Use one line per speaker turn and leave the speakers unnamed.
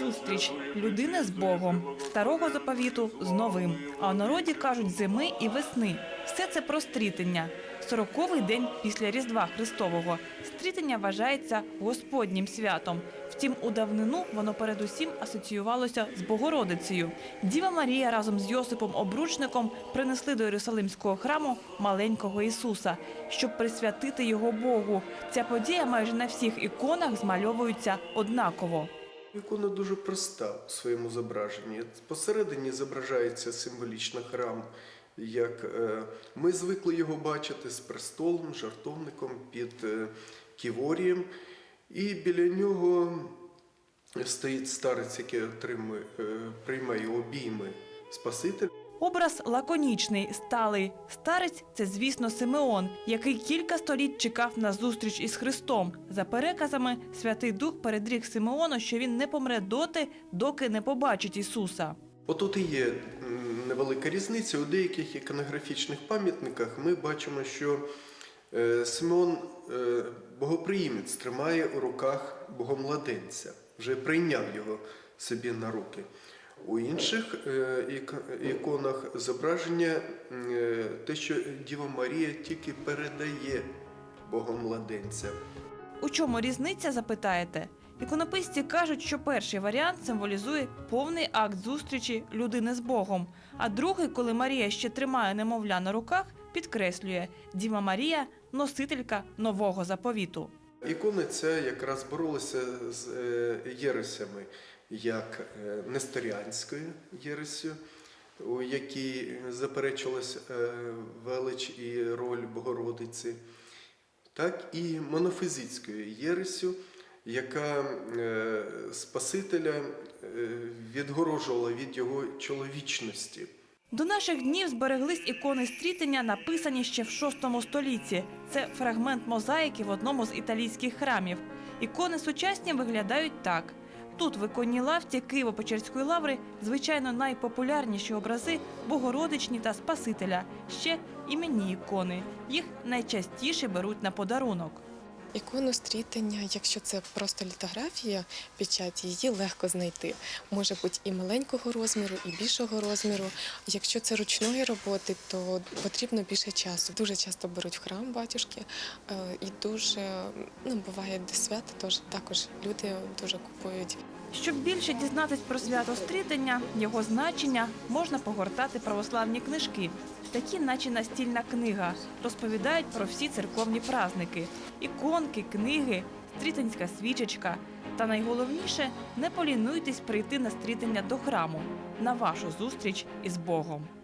Зустріч людини з Богом, старого заповіту з новим. А у народі кажуть зими і весни. Все це про стрітення. Сороковий день після Різдва Христового. Стрітення вважається Господнім святом. Втім, у давнину воно передусім асоціювалося з Богородицею. Діва Марія разом з Йосипом Обручником принесли до Єрусалимського храму маленького Ісуса, щоб присвятити його Богу. Ця подія майже на всіх іконах змальовується однаково.
Ікона дуже проста у своєму зображенні. Посередині зображається символічно храм, як е, ми звикли його бачити з престолом, жартовником під е, ківорієм. І біля нього стоїть старець, який отримує, е, приймає обійми Спасителя.
Образ лаконічний, сталий. Старець це, звісно, Симеон, який кілька століть чекав на зустріч із Христом. За переказами, Святий Дух передріг Симеона, що він не помре доти, доки не побачить Ісуса.
Отут і є невелика різниця. У деяких іконографічних пам'ятниках ми бачимо, що е, Симеон е, богоприємець тримає у руках богомладенця, вже прийняв його собі на руки. У інших е, іконах зображення е, те, що Діва Марія тільки передає богомладенця.
У чому різниця, запитаєте? Іконописці кажуть, що перший варіант символізує повний акт зустрічі людини з Богом, а другий, коли Марія ще тримає немовля на руках, підкреслює Діва Марія носителька нового заповіту.
Ікони ця якраз боролися з е, єресями, як е, Несторіанською єресю, у якій заперечувалась е, велич і роль Богородиці, так і монофізитською єресю, яка Спасителя відгорожувала від його чоловічності.
До наших днів збереглись ікони стрітення, написані ще в VI столітті. Це фрагмент мозаїки в одному з італійських храмів. Ікони сучасні виглядають так. Тут в іконній лавці Києво-Печерської лаври, звичайно, найпопулярніші образи Богородичні та Спасителя. Ще іменні ікони. Їх найчастіше беруть на подарунок.
Ікону стрітення, якщо це просто літографія, печать, її легко знайти. Може бути і маленького розміру, і більшого розміру. Якщо це ручної роботи, то потрібно більше часу. Дуже часто беруть в храм батюшки, е, і дуже ну буває до свята, тож також люди дуже купують.
Щоб більше дізнатись про свято стрітення, його значення, можна погортати православні книжки. Такі, наче настільна книга, розповідають про всі церковні праздники: іконки, книги, стрітинська свічечка. Та найголовніше не полінуйтесь прийти на стрітення до храму на вашу зустріч із Богом.